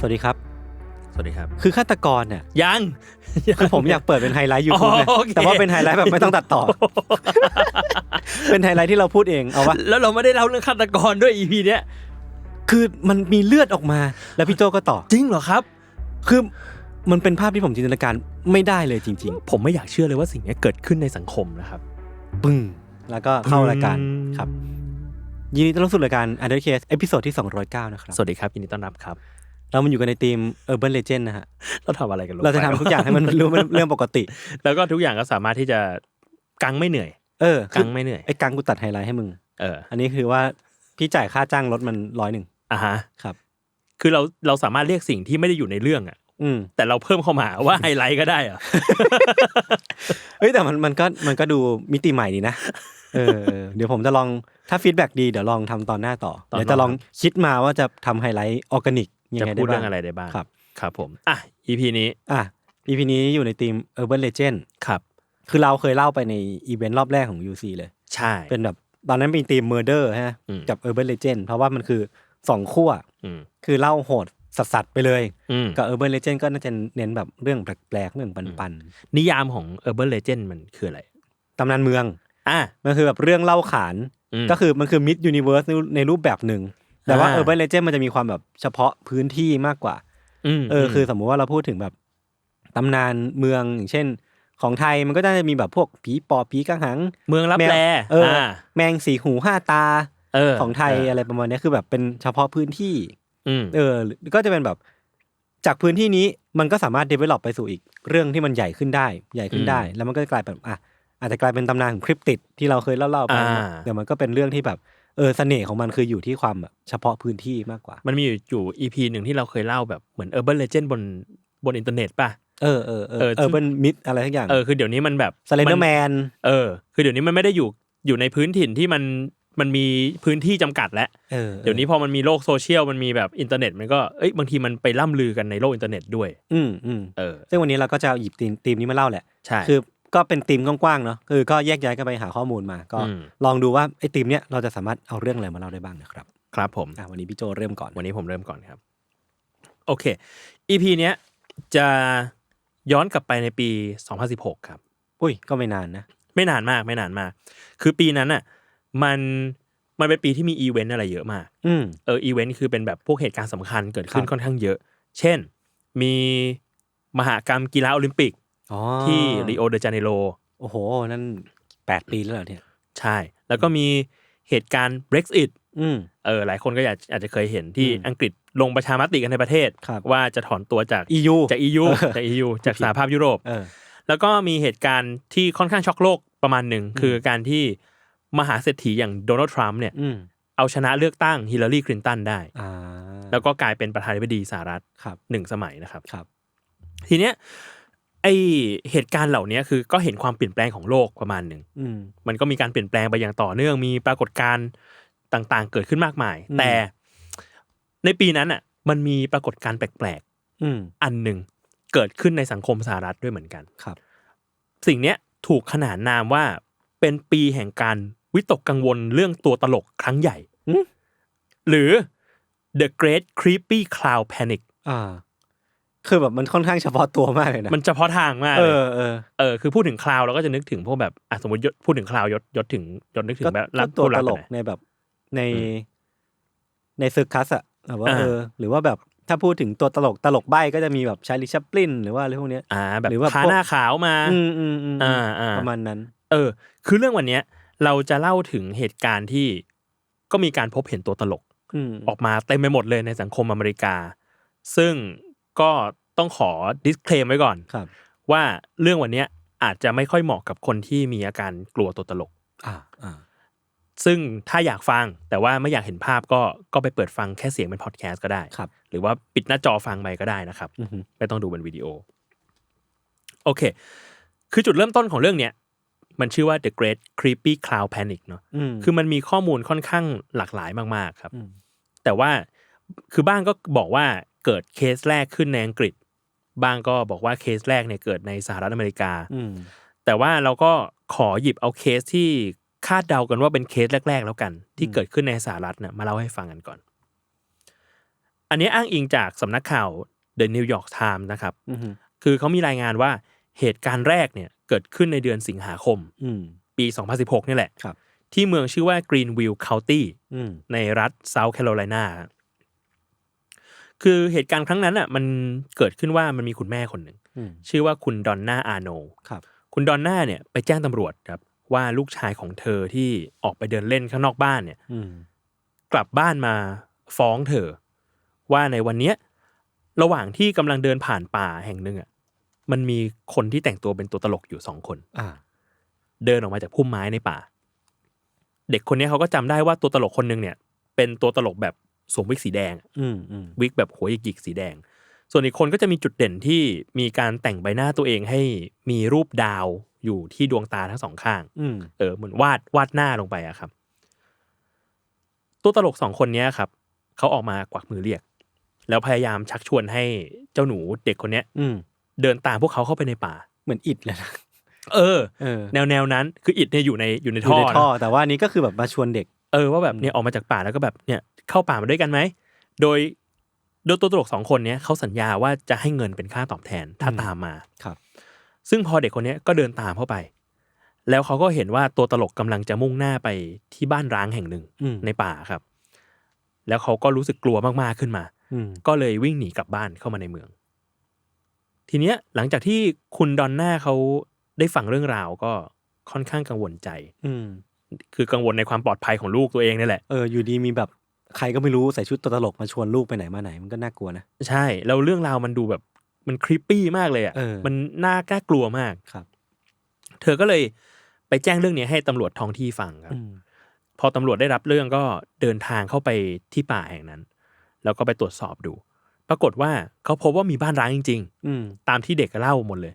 สวัสดีครับ สวัสดีครับ คือฆาตกรเนี่ยยัง คือผมอยากเปิดเป็นไฮไลท์ยูทูบอ๋อเลยโอเค แต่ว่าเป็นไฮไลท์แบบไม่ต้องตัดต่อ เป็นไฮไลท์ที่เราพูดเองเอาวะแล้วเราไม่ได้เล่าเรื่องฆาตกรด้วยอีพีเนี้ยคือมันมีเลือดออกมา แล้วพี่โจก็ต่อ จริงเหรอครับ คือมันเป็นภาพที่ผมจินตนาการไม่ได้เลยจริง ผมไม่อยากเชื่อเลยว่าสิ่งนี้เกิดขึ้นในสังคมนะครับ ๆ ปึ้ง แล้วก็เข้ารายการครับ ยินดีต้อนรับสู่รายการ Under Case เอพิโซดที่ 209 นะครับ สวัสดีครับยินดีต้อนรับครับ เรามันอยู่กันในทีม Urban Legend นะฮะ เราทำอะไรกันลงเราจะไปทำทุกอย่างให้มันรู้เป็นเรื่องปกติ แล้วก็ทุกอย่างก็สามารถที่จะกังไม่เหนื่อย เออกังไม่เหนื่อยไอ้กังกูตัดไฮไลท์ให้มึง เออ อันนี้คือว่าพี่จ่ายค่าจ้างรถมันร้อยหนึ่งอะฮะ ครับ คือเราเราสามารถเรียกสิ่งที่ไม่ได้อยู่ในเรื่องอะอืมแต่เราเพิ่มเข้ามาว่าไฮไลท์ก็ได้เหรอเฮ้ยแต่มันมันก็มันก็ดูมิติใหม่ดีนะเออเออเดี๋ยวผมจะลองถ้าฟีดแบ็ดีเดี๋ยวลองทำตอนหน้าต่อตอนเดี๋ยวจะลองหน้าคิดมาว่าจะทำไฮไลท์ออร์แกนิกยัง จะไงพูได้ดบ้าเรื่องงอะไรได้บ้างครับครับผมอะ EP นี้อะ EP นี้อยู่ในทีม Urban Legend ครับ คือเราเคยเล่าไปในอีเวนต์รอบแรกของ UC เลย ใช่ เป็นแบบตอนนั้นเป็นทีม Murder ฮะอืมกับ Urban Legend เพราะว่ามันคือสองขั้วอืมคือเล่าโหดสัสๆไปเลยอืมกับ Urban Legend ก็น่าจะเน้นแบบเรื่องแปลกๆเรื่องปันนิยามของ Urban Legend มันคืออะไรๆตำนานเมือง อะมันคือแบบเรื่องเล่าขานอืมก็คือมันคือมิดยูนิเวิร์สในรูปแบบหนึ่ง แต่ว่าอ่าเออร์เบ l เลเจนมันจะมีความแบบเฉพาะพื้นที่มากกว่ามเออคือสมมุติว่าเราพูดถึงแบบตำนานเมืองอย่างเช่น ของไทยมันก็จะมีแบบพวกผีปอบผีกังหัง เมืองรับแมวแลเอออแมงสีหูห้าตาเออของไทยเอะไรประมาณเนี้ยคือแบบเป็นเฉพาะพื้นที่อืมเออ ก็จะเป็นแบบจากพื้นที่นี้มันก็สามารถ develop ไปสู่อีกเรื่องที่มันใหญ่ขึ้นได้ ใหญ่ขึ้นได้ แล้วมันก็กลายเป็นอะอาจจะกลายเป็นตำนานของคริปติดที่เราเคยเล่าๆไปอ่าแต่มันก็เป็นเรื่องที่แบบ เออเสน่ห์ของมันคืออยู่ที่ความแบบเฉพาะพื้นที่มากกว่า มันมีอยู่อยู่ EP หนึ่งที่เราเคยเล่าแบบเหมือน Urban Legend บนบนอินเทอร์เน็ตป่ะเออเออเออเออเออเป็นมิดอะไรทั้งอย่าง เออคือเดี๋ยวนี้มันแบบสเลนเดอร์แมนเออ คือเดี๋ยวนี้มันไม่ได้อยู่อยู่ในพื้นถิ่นที่มันมันมีพื้นที่จำกัดแล้วเออเดี๋ยวนี้พอมันมีโลกโซเชียลมันมีแบบอินเทอร์เน็ตมันก็เอ้ยบางทีมันไปล่ำลือกันในโลกอินเทอร์เน็ตด้วย อืมอืมเออซึ่งวันนี้เราก็จะหยิบธีมธีมนี้มาเล่าแหละใช่คือ ก็เป็นธีมกว้างๆเนาะคือก็แยกย้ายกันไปหาข้อมูลมา ก็อืม ลองดูว่าไอ้ธีมเนี้ยเราจะสามารถเอาเรื่องอะไรมาเล่าได้บ้างนะครับครับผม อะวันนี้พี่โจเริ่มก่อนวันนี้ผมเริ่มก่อนครับ โอเค EP เนี้ยจะย้อนกลับไปในปี 2016 ครับ อุ้ยก็ไม่นานนะไม่นานมากไม่นานมาก คือปีนั้นอะมันมันเป็นปีที่มีอีเวนต์อะไรเยอะมาก อืม เอออีเวนต์คือเป็นแบบพวกเหตุการณ์สำคัญเกิดขึ้นครับ ค่อนข้างเยอะ เช่น มีมหากรรมกีฬาโอลิมปิกอ๋อ ที่ริโอเดจาเนโรโอ้โห นั่นแปดปีแล้วเหรอเนี่ย ใช่ แล้วก็มีเหตุการณ์ Brexit อืมเออหลายคนก็อาจอาจจะเคยเห็นที่อืมอังกฤษลงประชามติกันในประเทศ ครับว่าจะถอนตัวจาก EU จาก EU เออจาก EU จากสหภาพยุโรป เออ แล้วก็มีเหตุการณ์ที่ค่อนข้างช็อกโลกประมาณหนึ่ง คือการที่มหาเศรษฐีอย่างโดนัลด์ทรัมป์เนี่ยอืมเอาชนะเลือกตั้งฮิลลารีคลินตันได้ อ่าแล้วก็กลายเป็นประธานาธิบดีสหรัฐครับหนึ่งสมัยนะครับ ครับ ทีเนี้ย ไอเหตุการณ์เหล่านี้คือก็เห็นความเปลี่ยนแปลงของโลกประมาณหนึ่งอืมมันก็มีการเปลี่ยนแปลงไปอย่างต่อเนื่องมีปรากฏการณ์ต่างๆ เกิดขึ้นมากมายอืมแต่ในปีนั้นอะ มันมีปรากฏการณ์แปลกอืมๆอันหนึ่งเกิดขึ้นในสังคมสหรัฐด้วยเหมือนกันครับ สิ่งเนี้ยถูกขนานนามว่าเป็นปีแห่งการวิตกกังวลเรื่องตัวตลกครั้งใหญ่อืมหรือ The Great Creepy Clown Panic อ่า คือแบบมันค่อนข้างเฉพาะตัวมากเลยนะ มันเฉพาะทางมากเอเลยอเออเออคือพูดถึงคลาวเราก็จะนึกถึงพวกแบบอะสมมติยศพูดถึงคลาวยศยศถึงยศนึกถึงก็แบบก็ตัวผู้ตรับลกอะนะในแบบในอืมในซึกคัสอะแบบว่าอ่าเออ หรือว่าแบบถ้าพูดถึงตัวตลกตลกใบ้ก็จะมีแบบชาลิชัปลินหรือว่าอะไรพวกเนี้ยอ่าแบบหรือว่าทาพวกหน้าขาวมาอืมอืมอืมอ่าอ่าประมาณนั้น เออ คือเรื่องวันเนี้ย เราจะเล่าถึงเหตุการณ์ที่ก็มีการพบเห็นตัวตลกอืมออกมาเต็มไปหมดเลยในสังคมอเมริกา ซึ่ง ก็ต้องขอ disclaim ไว้ก่อนครับ ว่าเรื่องวันเนี้ยอาจจะไม่ค่อยเหมาะกับคนที่มีอาการกลัวตัวตลก อ่าอ่าซึ่งถ้าอยากฟังแต่ว่าไม่อยากเห็นภาพก็ก็ไปเปิดฟังแค่เสียงเป็นพอดแคสต์ก็ได้ครับ หรือว่าปิดหน้าจอฟังไปก็ได้นะครับอือฮึไม่ต้องดูเป็นวิดีโอ โอเค คือจุดเริ่มต้นของเรื่องเนี้ยมันชื่อว่า The Great Creepy Cloud Panic เนอะอืมคือมันมีข้อมูลค่อนข้างหลากหลายมาก ๆ ครับอืมแต่ว่าคือบ้างก็บอกว่า เกิดเคสแรกขึ้นในอังกฤษ บ้างก็บอกว่าเคสแรกเนี่ยเกิดในสหรัฐอเมริกาอืมแต่ว่าเราก็ขอหยิบเอาเคสที่คาดเดากันว่าเป็นเคสแรก ๆ แล้วกัน ที่เกิดขึ้นในสหรัฐเนี่ยมาเล่าให้ฟังกันก่อน อันนี้อ้างอิงจากสำนักข่าว The New York Times นะครับอืมคือเขามีรายงานว่าเหตุการณ์แรกเนี่ยเกิดขึ้นในเดือนสิงหาคมอืมปี 2016 นี่แหละครับที่เมืองชื่อว่า Greenville County อืมในรัฐ South Carolina คื อเหตุการณ์ครั้งนั้นอะมันเกิดขึ้นว่ามันมีคุณแม่คนหนึ่งอืมชื่อว่าคุณดอนน่าอาโนครับคุณดอนน่าเนี่ยไปแจ้งตำรวจครับว่าลูกชายของเธอที่ออกไปเดินเล่นข้างนอกบ้านเนี่ยอืมกลับบ้านมาฟ้องเธอ ว่าในวันเนี้ยระหว่างที่กำลังเดินผ่านป่าแห่งหนึ่งอะมันมีคนที่แต่งตัวเป็นตัวตลกอยู่สองคนอ่าเดินออกมาจากพุ่มไม้ในป่า เด็กคนนี้เขาก็จำได้ว่าตัวตลกคนหนึ่งเนี่ย เป็นตัวตลกแบบ สวมวิกสีแดงอืมอืมวิกแบบหัวหยิกๆสีแดง ส่วนอีกคนก็จะมีจุดเด่นที่มีการแต่งใบหน้าตัวเองให้มีรูปดาวอยู่ที่ดวงตาทั้งสองข้างอืมเออเหมือนวาดวาดหน้าลงไปอะครับ ตัวตลกสองคนเนี้ยครับเขาออกมากวักมือเรียก แล้วพยายามชักชวนให้เจ้าหนูเด็กคนเนี้ยอืมเดินตามพวกเขาเข้าไปในป่า เหมือนอิดเลยนะเออเออแนวแนวนั้นคืออิดเนี่ยอยู่ในอยู่ในอท่ยู่อในนะท่อแต่ว่าอันนี้ก็คือแบบมาชวนเด็ก เออว่าแบบเนี่ยออกมาจากป่าแล้วก็แบบเนี่ยเข้าป่ามาด้วยกันไหมโดยโดยตัวตลกสองคนเนี้ยเขาสัญญาว่าจะให้เงินเป็นค่าตอบแทนถ้าอืมตามมาครับ ซึ่งพอเด็กคนเนี้ยก็เดินตามเข้าไป แล้วเขาก็เห็นว่าตัวตลกกำลังจะมุ่งหน้าไปที่บ้านร้างแห่งหนึ่งอืมในป่าครับ แล้วเขาก็รู้สึกกลัวมากๆขึ้นมาอืมก็เลยวิ่งหนีกลับบ้านเข้ามาในเมือง ทีเนี้ยหลังจากที่คุณดอนน่าเขาได้ฟังเรื่องราวก็ค่อนข้างกังวลใจ อืม คือกังวลในความปลอดภัยของลูกตัวเองนี่แหละเอออยู่ดีมีแบบใครก็ไม่รู้ใส่ชุดตัวตลกมาชวนลูกไปไหนมาไหนมันก็น่ากลัวนะใช่แล้วเรื่องราวมันดูแบบมันคริปปี้มากเลยอะเออมันน่ากล้ากลัวมากครับ เธอก็เลยไปแจ้งเรื่องนี้ให้ตำรวจท้องที่ฟังครับอืมพอตำรวจได้รับเรื่องก็เดินทางเข้าไปที่ป่าแห่งนั้น แล้วก็ไปตรวจสอบดู ปรากฏว่าเขาพบว่ามีบ้านร้างจริงอืมๆตามที่เด็กเล่าหมดเลย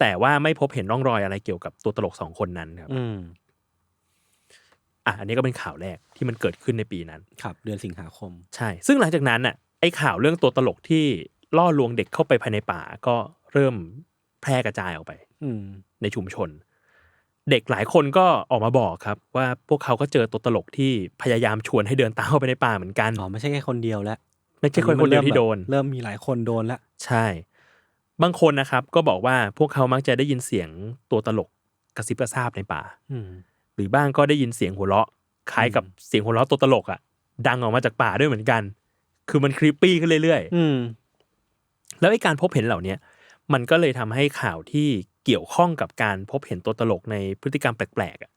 แต่ว่าไม่พบเห็นร่องรอยอะไรเกี่ยวกับตัวตลกสองคนนั้นครับ อืมอะอันนี้ก็เป็นข่าวแรกที่มันเกิดขึ้นในปีนั้น ครับ เดือนสิงหาคม ใช่ ซึ่งหลังจากนั้นน่ะไอ้ข่าวเรื่องตัวตลกที่ล่อลวงเด็กเข้าไปภายในป่าก็เริ่มแพร่กระจายออกไป อืม ในชุมชน เด็กหลายคนก็ออกมาบอกครับ ว่าพวกเขาก็เจอตัวตลกที่พยายามชวนให้เดินตามเข้าไปในป่าเหมือนกันอ๋อไม่ใช่แค่คนเดียวแล้วไม่ใช่คนคนเดียวที่โดน เริ่มมีหลายคนโดนแล้วใช่ บางคนนะครับ ก็บอกว่าพวกเขามักจะได้ยินเสียงตัวตลกกระซิบกระซาบในป่า อืม หรือบ้างก็ได้ยินเสียงหัวเราะคล้ายกับอืมเสียงหัวเราะตัวตลกอะ ดังออกมาจากป่าด้วยเหมือนกัน คือมันครีปปี้ขึ้นเรื่อยๆอืมแล้วไอ้การพบเห็นเหล่าเนี้ยมันก็เลยทำให้ข่าวที่เกี่ยวข้องกับการพบเห็นตัวตลกในพฤติกรรมแปลกๆอะ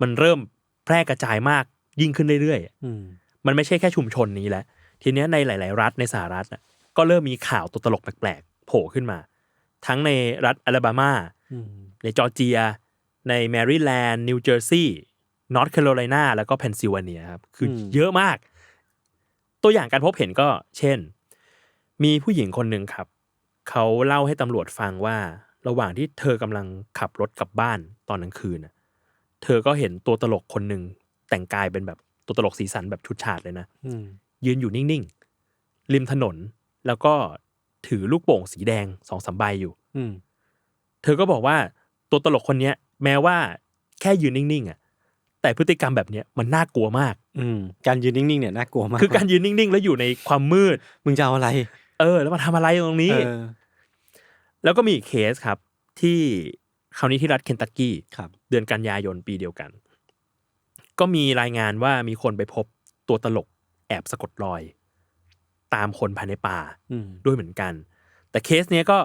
มันเริ่มแพร่กระจายมากยิ่งขึ้นเรื่อยๆอะอืมมันไม่ใช่แค่ชุมชนนี้แหละ ทีเนี้ยในหลาย ๆ รัฐในสหรัฐอะก็เริ่มมีข่าวตัวตลกแปลกๆโผล่ขึ้นมา ทั้งในรัฐอลาบามาอืมในจอร์เจีย ในแมริแลนด์นิวเจอร์ซีย์นอร์ทแคโรไลนาแล้วก็เพนซิลเวเนียครับคืออเยอะมาก ตัวอย่างการพบเห็นก็เช่น มีผู้หญิงคนหนึ่งครับ เขาเล่าให้ตำรวจฟังว่า ระหว่างที่เธอกำลังขับรถกลับบ้านตอนกลางคืนน่ะเธอก็เห็นตัวตลกคนหนึ่งแต่งกายเป็นแบบตัวตลกสีสันแบบชุดฉาดเลยนะอืมยืนอยู่นิ่งๆริมถนนแล้วก็ถือลูกโป่งสีแดงสองสามใบอยู่ อืมเธอก็บอกว่าตัวตลกคนเนี้ย แม้ว่าแค่ยืนนิ่งๆอะแต่พฤติกรรมแบบเนี้ยมันน่ากลัวมาก อืมการยืนนิ่งๆเนี่ยน่ากลัวมากคือการยืนนิ่งๆ แล้วอยู่ในความมืด มึงจะเอาอะไร เออ แล้วมาทำอะไรตรงนี้เออแล้วก็มีอีกเคสครับ ที่คราวนี้ที่รัฐเคนตักกี้ครับ เดือนกันยายนปีเดียวกัน ก็มีรายงานว่ามีคนไปพบตัวตลกแอบสะกดรอย ตามคนภายในป่าอืมด้วยเหมือนกัน แต่เคสเนี้ยก็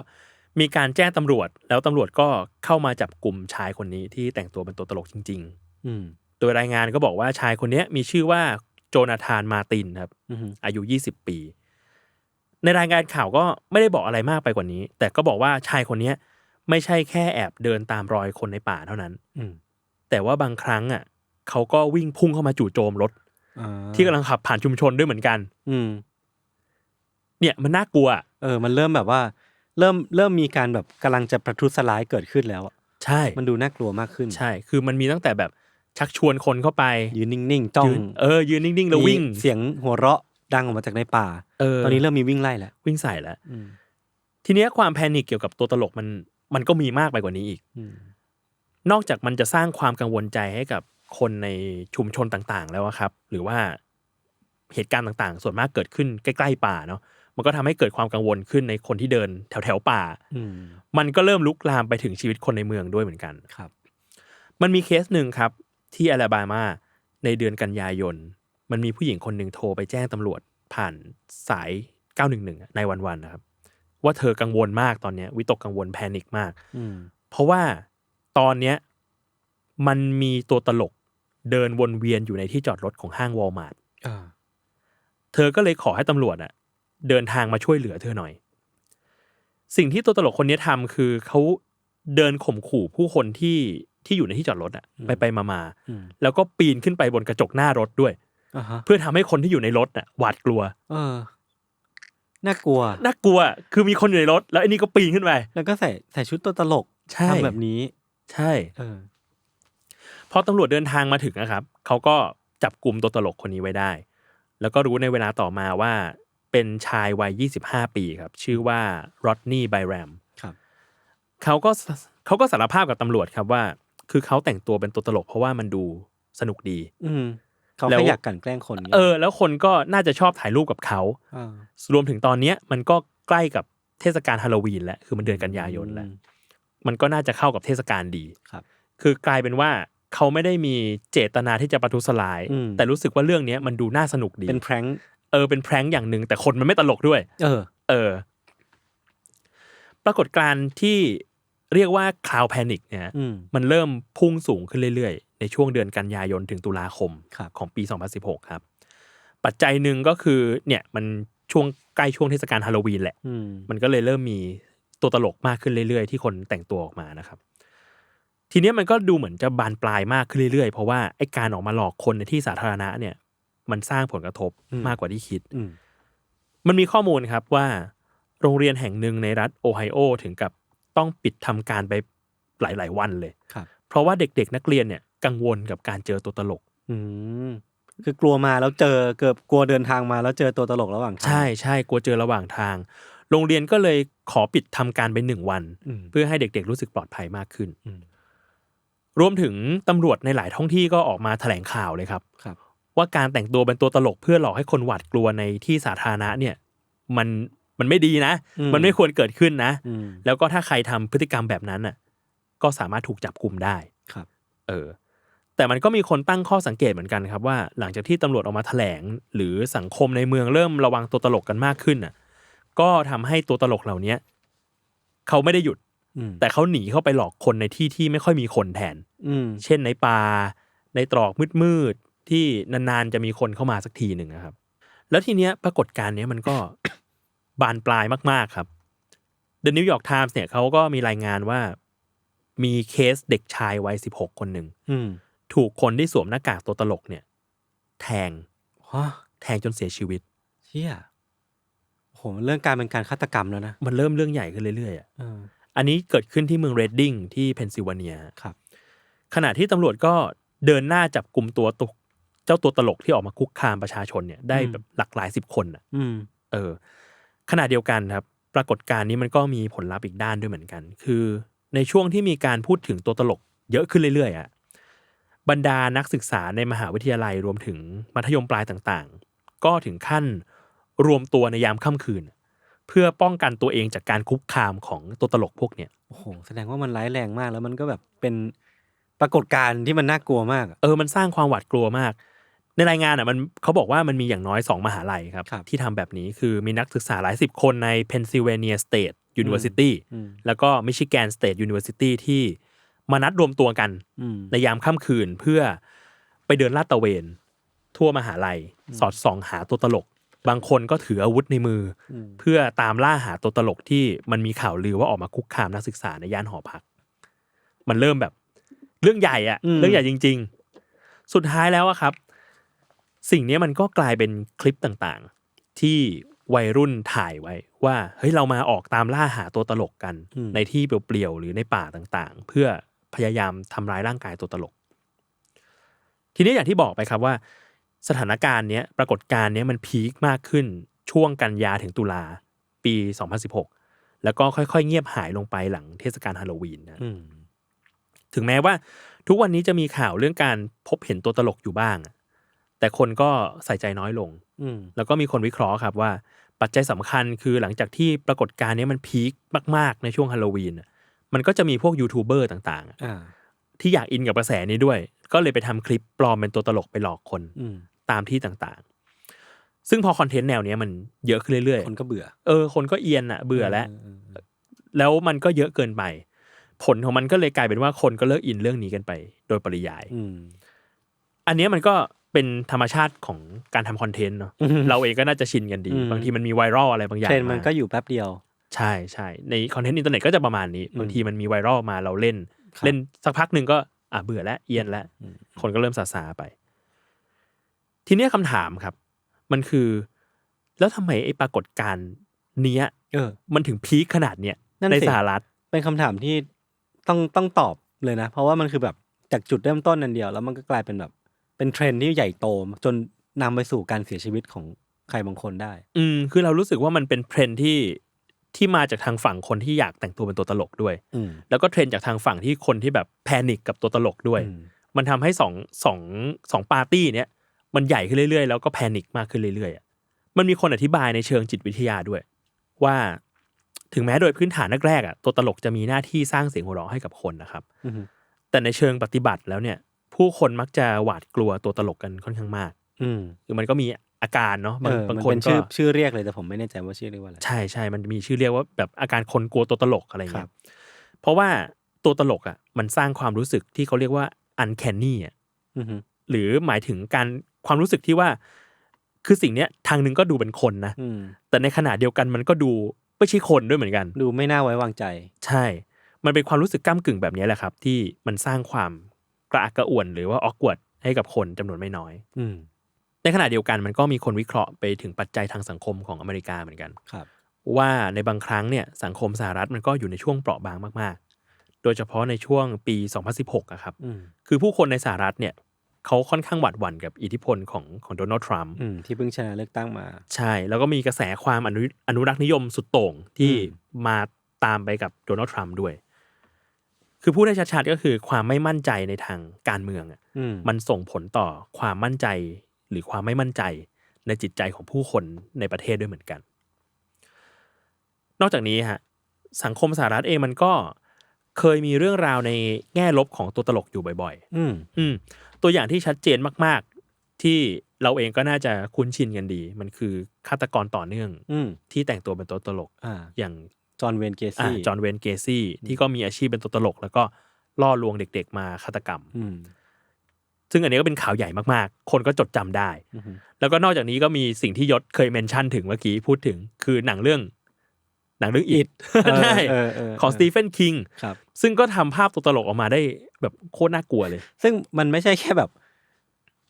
มีการแจ้งตำรวจ แล้วตำรวจก็เข้ามาจับกลุ่มชายคนนี้ที่แต่งตัวเป็นตัวตลกจริงอืมๆโดยรายงานก็บอกว่าชายคนเนี้ยมีชื่อว่าโจนาธานมาร์ตินครับอืมอายุ 20 ปี ในรายงานข่าวก็ไม่ได้บอกอะไรมากไปกว่านี้ แต่ก็บอกว่าชายคนเนี้ยไม่ใช่แค่แอบเดินตามรอยคนในป่าเท่านั้นอืมแต่ว่าบางครั้งอะเขาก็วิ่งพุ่งเข้ามาจู่โจมรถอ่าที่กำลังขับผ่านชุมชนด้วยเหมือนกัน อืมเนี่ยมันน่ากลัวอะเออ มันเริ่มแบบว่า เริ่มเริ่มมีการแบบกำลังจะประทุษร้ายเกิดขึ้นแล้วอะใช่ มันดูน่ากลัวมากขึ้น ใช่ คือมันมีตั้งแต่แบบชักชวนคนเข้าไป ยืนนิ่งๆจ้องยืนเออยืนนิ่งๆแล้ววิ่งมีเสียงหัวเราะดังออกมาจากในป่าเออตอนนี้เริ่มมีวิ่งไล่แล้ววิ่งใส่แล้วอืมทีเนี้ยความแพนิคเกี่ยวกับตัวตลกมันมันก็มีมากไปกว่านี้อีกอืมนอกจากมันจะสร้างความกังวลใจให้กับคนในชุมชนต่างๆ แล้วอะครับ หรือว่าเหตุการณ์ต่างๆ ส่วนมากเกิดขึ้นใกล้ๆป่าเนาะ มันก็ทำให้เกิดความกังวลขึ้นในคนที่เดินแถวๆป่าอืมมันก็เริ่มลุกลามไปถึงชีวิตคนในเมืองด้วยเหมือนกันครับ มันมีเคสหนึ่งครับ ที่อลาบามาในเดือนกันยายน มันมีผู้หญิงคนหนึ่งโทรไปแจ้งตำรวจผ่านสาย 911อะในวันๆนะครับ ว่าเธอกังวลมากตอนเนี้ยวิตกกังวลแพนิคมากอืมเพราะว่าตอนเนี้ยมันมีตัวตลกเดินวนเวียนอยู่ในที่จอดรถของห้างวอลมาร์ทอ่าเธอก็เลยขอให้ตำรวจอะ เดินทางมาช่วยเหลือเธอหน่อย สิ่งที่ตัวตลกคนนี้ทำคือเขาเดินข่มขู่ผู้คนที่ที่อยู่ในที่จอดรถอะไปไปมามาอืมแล้วก็ปีนขึ้นไปบนกระจกหน้ารถด้วยอ่าฮะเพื่อทำให้คนที่อยู่ในรถอะหวาดกลัว เออน่ากลัวน่ากลัว คือมีคนอยู่ในรถ แล้วไอ้นี่ก็ปีนขึ้นไป แล้วก็ใส่ใส่ชุดตัวตลกใช่ทำแบบนี้ ใช่เออพอตำรวจเดินทางมาถึงนะครับเขาก็จับกลุ่มตัวตลกคนนี้ไว้ได้ แล้วก็รู้ในเวลาต่อมาว่า เป็นชายวัย 25 ปีครับ ชื่อว่ารอดนี่ไบแรมครับเขาก็สเขาก็สารภาพกับตำรวจครับว่า คือเขาแต่งตัวเป็นตัวตลกเพราะว่ามันดูสนุกดี อืมเขาแล้วแค่อยากกลันแกล้งคนนี่ยเออ แล้วคนก็น่าจะชอบถ่ายรูปกับเขาอ่ารวมถึงตอนเนี้ยมันก็ใกล้กับเทศกาลฮาโลวีนแล้วคือมันเดือนกันยายนแล้วอืมมันก็น่าจะเข้ากับเทศกาลดีครับ คือกลายเป็นว่าเขาไม่ได้มีเจตนาที่จะประทุษร้ายอืมแต่รู้สึกว่าเรื่องเนี้ยมันดูน่าสนุกดี เป็นแพร้งเออเป็นแพร้งอย่างหนึ่งแต่คนมันไม่ตลกด้วย เออ เออ ปรากฏการณ์ที่เรียกว่าคลาวแพนิกเนี่ยอืม มันเริ่มพุ่งสูงขึ้นเรื่อยๆ ในช่วงเดือนกันยายนถึงตุลาคมครับ ของปี 2016 ครับ ปัจจัยหนึ่งก็คือเนี่ยมันช่วงใกล้ช่วงเทศกาลฮาโลวีนแหละ อืม มันก็เลยเริ่มมีตัวตลกมากขึ้นเรื่อยๆ ที่คนแต่งตัวออกมานะครับ ทีเนี้ยมันก็ดูเหมือนจะบานปลายมากขึ้นเรื่อยๆ เพราะว่าไอ้การออกมาหลอกคนในที่สาธารณะเนี่ย มันสร้างผลกระทบมากกว่าที่คิดอืมมันมีข้อมูลครับว่า โรงเรียนแห่งหนึ่งในรัฐโอไฮโอถึงกับต้องปิดทำการไปหลาย ๆ วันเลยครับเพราะว่าเด็ก ๆ นักเรียนเนี่ย กังวลกับการเจอตัวตลก อืมคือกลัวมาแล้วเจอเกือบกลัวเดินทางมาแล้วเจอตัวตลกระหว่างทางใช่ใช่กลัวเจอระหว่างทาง โรงเรียนก็เลยขอปิดทำการไปหนึ่งวันอืมเพื่อให้เด็ก ๆ รู้สึกปลอดภัยมากขึ้นอืมรวมถึงตำรวจในหลายท้องที่ก็ออกมาแถลงข่าวเลยครับครับ ว่าการแต่งตัวเป็นตัวตลกเพื่อหลอกให้คนหวาดกลัวในที่สาธารณะเนี่ย มันมันไม่ดีนะอืมมันไม่ควรเกิดขึ้นนะอืมแล้วก็ถ้าใครทำพฤติกรรมแบบนั้นน่ะ ก็สามารถถูกจับกลุ่มได้ครับ เออ แต่มันก็มีคนตั้งข้อสังเกตเหมือนกันครับว่า หลังจากที่ตำรวจออกมาแถลง หรือสังคมในเมืองเริ่มระวังตัวตลกกันมากขึ้นน่ะ ก็ทำให้ตัวตลกเหล่าเนี้ยเขาไม่ได้หยุดอืมแต่เขาหนีเข้าไปหลอกคนในที่ที่ไม่ค่อยมีคนแทนอืมเช่นในป่า ในตรอกมืดๆ ที่นานๆจะมีคนเข้ามาสักทีหนึ่งนะครับ แล้วทีเนี้ยปรากฏการณ์เนี้ยมันก็บานปลายมากๆครับ The New York Times เนี่ยเขาก็มีรายงานว่ามีเคสเด็กชายวัยสิบหกคนหนึ่งอืมถูกคนที่สวมหน้ากากตัวตลกเนี่ย แทงว้าแทงจนเสียชีวิตเชี่ยโอ้โหมันเรื่องการเป็นการฆาตกรรมแล้วนะ มันเริ่มเรื่องใหญ่ขึ้นเรื่อยๆอะเอออันนี้เกิดขึ้นที่เมืองเรดดิ้งที่เพนซิลเวเนียครับ ขณะที่ตำรวจก็เดินหน้าจับกลุ่มตัวตุก เจ้าตัวตลกที่ออกมาคุกคามประชาชนเนี่ยได้อืมแบบหลากหลายสิบคนอะอืมเออ ขณะเดียวกันครับ ปรากฏการณ์นี้มันก็มีผลลัพธ์อีกด้านด้วยเหมือนกัน คือในช่วงที่มีการพูดถึงตัวตลกเยอะขึ้นเรื่อยๆอะบรรดานักศึกษาในมหาวิทยาลัยรวมถึงมัธยมปลายต่างๆ ก็ถึงขั้นรวมตัวในยามค่ำคืน เพื่อป้องกันตัวเองจากการคุกคามของตัวตลกพวกเนี้ยโอ้โหแสดงว่ามันร้ายแรงมากแล้วมันก็แบบเป็นปรากฏการณ์ที่มันน่ากลัวมากอะเออมันสร้างความหวาดกลัวมาก ในรายงานอะมันเขาบอกว่ามันมีอย่างน้อยสองมหาลัยครับครับที่ทำแบบนี้คือมีนักศึกษาหลายสิบคนใน Pennsylvania State University อืมแล้วก็ Michigan State University ที่มานัดรวมตัวกันอืมในยามค่ำคืนเพื่อไปเดินลาดตระเวน ทั่วมหาลัย สอดส่องหาตัวตลก บางคนก็ถืออาวุธในมืออมเพื่อตามล่าหาตัวตลกที่มันมีข่าวลือว่าออกมาคุกคามนักศึกษาในย่านหอพัก มันเริ่มแบบ เรื่องใหญ่อะอืมเรื่องใหญ่จริง ๆ สุดท้ายแล้วอะครับ สิ่งนี้มันก็กลายเป็นคลิปต่างๆ ที่วัยรุ่นถ่ายไว้ว่าเฮ้ยเรามาออกตามล่าหาตัวตลกกัน ในที่เปลี่ยวๆหรือในป่าต่างๆ เพื่อพยายามทำร้ายร่างกายตัวตลก ทีนี้อย่างที่บอกไปครับว่า สถานการณ์เนี้ยปรากฏการณ์เนี้ยมันพีคมากขึ้นช่วงกันยาถึงตุลาปี 2016 แล้วก็ค่อยๆ เงียบหายลงไปหลังเทศกาลฮาโลวีนนะอืมถึงแม้ว่าทุกวันนี้จะมีข่าวเรื่องการพบเห็นตัวตลกอยู่บ้างอะ แต่คนก็ใส่ใจน้อยลง อืมแล้วก็มีคนวิเคราะห์ครับว่า ปัจจัยสำคัญคือหลังจากที่ปรากฏการณ์เนี้ยมันพีคมาก ๆ ในช่วงฮาโลวีนอะมันก็จะมีพวกยูทูบเบอร์ต่างๆอะอ่าที่อยากอินกับกระแสนี้ด้วย ก็เลยไปทำคลิปปลอมเป็นตัวตลกไปหลอกคนอืมตามที่ต่างๆ ซึ่งพอคอนเทนต์แนวเนี้ยมันเยอะขึ้นเรื่อยคนก็เบื่อๆเออ คนก็เอียนอะเบื่อแล้วเออเออแล้วมันก็เยอะเกินไป ผลของมันก็เลยกลายเป็นว่าคนก็เลิกอินเรื่องนี้กันไป โดยปริยายอืมอันเนี้ยมันก็ เป็นธรรมชาติของการทำคอนเทนต์เนาะอืมเราเองก็น่าจะชินกันดีอืมบางทีมันมีไวรัลอะไรบางอย่างเทรนด์มันาก็อยู่แป๊บเดียว ใช่ใช่ในคอนเทนต์อินเทอร์เน็ตก็จะประมาณนี้อืมบางทีมันมีไวรัลมาเราเล่นครับเล่นสักพักหนึ่งก็อะเบื่อแล้วเอียนแล้วอืมคนก็เริ่มซาซาไป ทีเนี้ยคำถามครับ มันคือ แล้วทำไมไอ้ปรากฏการณ์เนี้ยเออ มันถึงพีคขนาดเนี้ยนั่นในสิสหรัฐเป็นคำถามที่ต้องต้องตอบเลยนะ เพราะว่ามันคือแบบจากจุดเริ่มต้นนันเดียว แล้วมันก็กลายเป็นแบบ เป็นเทรนด์ที่ใหญ่โตจนนำไปสู่การเสียชีวิตของใครบางคนได้ อืมคือเรารู้สึกว่ามันเป็นเทรนด์ที่ที่มาจากทางฝั่งคนที่อยากแต่งตัวเป็นตัวตลกด้วย อืม แล้วก็เทรนด์จากทางฝั่งที่คนที่แบบแพนิคกับตัวตลกด้วย อืม มันทำให้สองสองสองปาร์ตี้เนี้ยมันใหญ่ขึ้นเรื่อยๆ แล้วก็แพนิคมากขึ้นเรื่อยๆอะมันมีคนอธิบายในเชิงจิตวิทยาด้วย ว่าถึงแม้โดยพื้นฐานแรกๆอะตัวตลกจะมีหน้าที่สร้างเสียงหัวเราะให้กับคนนะครับ อืมแต่ในเชิงปฏิบัติแล้วเนี่ย ผู้คนมักจะหวาดกลัวตัวตลกกันค่อนข้างมาก อืมคือมันก็มีอาการเนาะบางเออบางมันคนเป็นก็ชื่อชื่อเรียกเลยแต่ผมไม่แน่ใจว่าชื่อเรียกว่าอะไรใช่ใช่มันมีชื่อเรียกว่าแบบอาการคนกลัวตัวตลกอะไรครัเงี้บยเพราะว่าตัวตลกอะ มันสร้างความรู้สึกที่เขาเรียกว่า uncanny อะอืมหรือหมายถึงการความรู้สึกที่ว่า คือสิ่งเนี้ยทางหนึ่งก็ดูเป็นคนนะอืมแต่ในขณะเดียวกันมันก็ดูไม่ใช่คนด้วยเหมือนกัน ดูไม่น่าไว้วางใจ ใช่ มันเป็นความรู้สึกก้ากึ่งแบบนี้แหละครับ ที่มันสร้างความ กระอักกระอ่วนหรือว่าออกวดให้กับคนจำนวนไม่น้อย อืมในขณะเดียวกันมันก็มีคนวิเคราะห์ไปถึงปัจจัยทางสังคมของอเมริกาเหมือนกันครับว่าในบางครั้งเนี่ยสังคมสหรัฐมันก็อยู่ในช่วงเปราะบางมากๆ โดยเฉพาะในช่วงปี 2016อะครับอืมคือผู้คนในสหรัฐเนี่ยเขาค่อนข้างหวาดหวั่นกับอิทธิพลของของโดนัลด์ทรัมป์อืมที่เพิ่งชนะเลือกตั้งมา ใช่ แล้วก็มีกระแสความอนุอนุรักษ์นิยมสุดโต่งที่อืมมาตามไปกับโดนัลด์ทรัมป์ด้วย คือพูดได้ชัดๆก็คือความไม่มั่นใจในทางการเมืองอะอืมมันส่งผลต่อความมั่นใจหรือความไม่มั่นใจในจิตใจของผู้คนในประเทศด้วยเหมือนกัน นอกจากนี้ฮะสังคมสหรัฐเองมันก็เคยมีเรื่องราวในแง่ลบของตัวตลกอยู่บ่อยอืมๆอืมตัวอย่างที่ชัดเจนมาก ๆ ที่เราเองก็น่าจะคุ้นชินกันดี มันคือฆาตกรต่อเนื่อง อืมที่แต่งตัวเป็นตัวตลกอ่าอย่าง จอห์นเวนเกอ่าซี่จอห์นเวนเกซี่ที่ก็มีอาชีพเป็นตัวตลก แล้วก็ล่อลวงเด็กๆมาฆาตกรรมอืมซึ่งอันนี้ก็เป็นข่าวใหญ่มากๆ คนก็จดจำได้อืมแล้วก็นอกจากนี้ก็มีสิ่งที่ยศเคยเมนชั่นถึงเมื่อกี้พูดถึง คือหนังเรื่อง หนังเรื่องอิดเออใช่เออเออของสตีเฟนคิงครับซึ่งก็ทำภาพตัวตลกออกมาได้แบบโคตรน่ากลัวเลย ซึ่งมันไม่ใช่แค่แบบ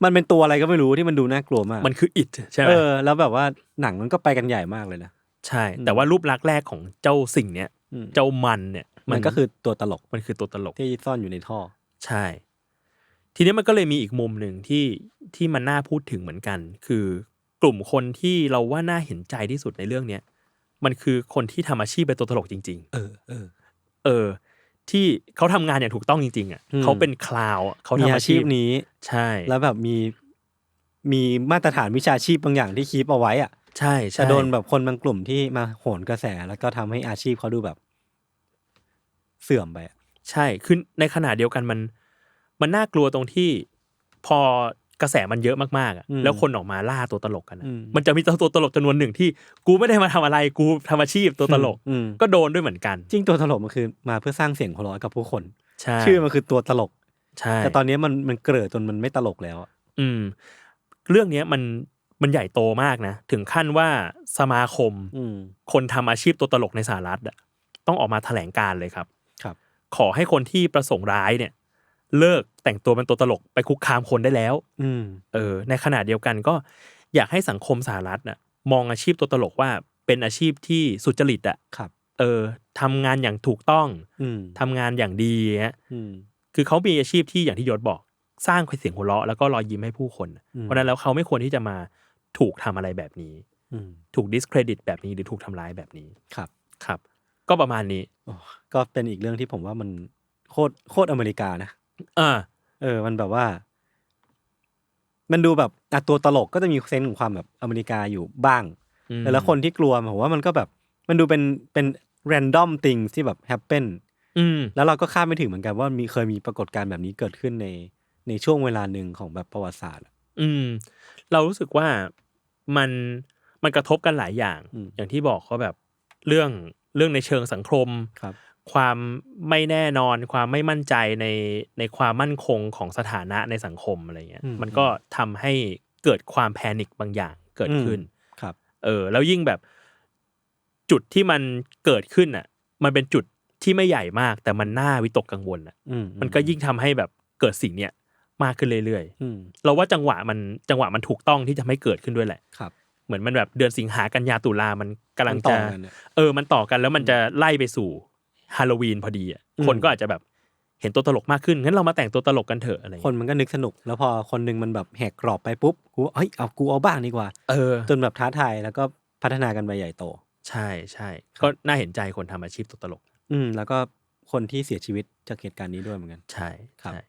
มันเป็นตัวอะไรก็ไม่รู้ที่มันดูน่ากลัวมาก มันคืออิดใช่ไหมเออแล้วแบบว่าหนังมันก็ไปกันใหญ่มากเลยนะ ใช่ แต่ว่ารูปลักษณ์แรกของเจ้าสิ่งเนี้ยอืมเจ้ามันเนี่ยมันก็คือตัวตลกมันคือตัวตลกที่ซ่อนอยู่ในท่อ ใช่ ทีนี้มันก็เลยมีอีกมุมหนึ่งที่ที่มันน่าพูดถึงเหมือนกัน คือกลุ่มคนที่เราว่าน่าเห็นใจที่สุดในเรื่องเนี้ยมันคือคนที่ทำอาชีพเป็นตัวตลกจริงเออเออๆเออ ที่เขาทำงานอย่างถูกต้องจริง ๆ อะอืมเขาเป็นคลาวอะเขามีทำอาอาชีชีพพนี้ ใช่ แล้วแบบมีมีมาตรฐานวิชาชีพบางอย่างที่คีปเอาไว้อะ ใช่ ใช่แต่โดนแบบคนบางกลุ่มที่มาโหนกระแส แล้วก็ทำให้อาชีพเขาดูแบบ เสื่อมไปอะใช่คือในขณะเดียวกันมัน มันน่ากลัวตรงที่พอกระแสมันเยอะมากๆอะแล้วคนออกมาล่าตัวตลกกันอะมันจะมีตัวตลกจำนวนหนึ่งที่ กูไม่ได้มาทำอะไรกูทำอาชีพตัวตลก อืมก็โดนด้วยเหมือนกันจริงตัวตลกมันคือมาเพื่อสร้างเสียงหัวเราะให้กับผู้คน ใช่ชื่อมันคือตัวตลก ใช่ แต่ตอนนี้มันมันเกลือจนมันไม่ตลกแล้วอะอืมเรื่องเนี้ยมัน มันใหญ่โตมากนะ ถึงขั้นว่าสมาคมอืมคนทำอาชีพตัวตลกในสหรัฐอะต้องออกมาแถลงการเลยครับครับ ขอให้คนที่ประสงค์ร้ายเนี่ย เลิกแต่งตัวเป็นตัวตลกไปคุกคามคนได้แล้ว อืมเออ ในขณะเดียวกันก็อยากให้สังคมสหรัฐน่ะ มองอาชีพตัวตลกว่าเป็นอาชีพที่สุจริตอะครับ เออทำงานอย่างถูกต้องอืมทำงานอย่างดีฮะอืมคือเขามีอาชีพที่อย่างที่ยศบอก สร้างเสียงหัวเราะแล้วก็รอยยิ้มให้ผู้คนอืมเพราะฉะนั้นแล้วเขาไม่ควรที่จะมา ถูกทำอะไรแบบนี้อืมถูกดิสเครดิตแบบนี้หรือถูกทำร้ายแบบนี้ครับครับ ก็ประมาณนี้โอ้ก็เป็นอีกเรื่องที่ผมว่ามันโคตรโคตรอเมริกานะอ่าเออ มันแบบว่า มันดูแบบอะตัวตลกก็จะมีเซนส์ของความแบบอเมริกาอยู่บ้างอืมแต่ละคนที่กลัวผมว่ามันก็แบบ มันดูเป็นเป็น random thing ที่แบบ happen อืมแล้วเราก็คาดไม่ถึงเหมือนกันว่ามีเคยมีปรากฏการณ์แบบนี้เกิดขึ้นในในช่วงเวลาหนึ่งของแบบประวัติศาสตร์อะอืม เรารู้สึกว่า มันมันกระทบกันหลายอย่างอืมอย่างที่บอกเขาแบบเรื่องเรื่องในเชิงสังคมครับ ความไม่แน่นอนความไม่มั่นใจในในความมั่นคงของสถานะในสังคมอะไรเงี้ยอืมมันก็ทำให้เกิดความแพนิคบางอย่างเกิดขึ้นครับ เออ แล้วยิ่งแบบจุดที่มันเกิดขึ้นอะ มันเป็นจุดที่ไม่ใหญ่มาก แต่มันน่าวิตกกังวลอะอืมมันก็ยิ่งทำให้แบบเกิดสิ่งเนี้ย มากขึ้นเรื่อยๆอืมเราว่าจังหวะมันจังหวะมันถูกต้องที่จะไม่เกิดขึ้นด้วยแหละครับ เหมือนมันแบบเดือนสิงหากันยาตุลามันกำลังมันต่จะอกันเนี่ยเออมันต่อกันแล้วมันจะไล่ไปสู่ฮาโลวีนพอดีอะอืมคนก็อาจจะแบบเห็นตัวตลกมากขึ้นงั้นเรามาแต่งตัวตลกกันเถอะอะไรอย่างคนเงี้ยมันก็นึกสนุก แล้วพอคนหนึ่งมันแบบแหกกรอบไปปุ๊บกูเฮ้ยเอากูเอาบ้างดีกว่าเออจนแบบท้าทายแล้วก็พัฒนากันไปใหญ่โต ใช่ใช่ก็น่าเห็นใจคนทำอาชีพตัวตลก อืมแล้วก็คนที่เสียชีวิตจากเหตุการณ์นี้ด้วยเหมือนกัน ใช่ครับใช่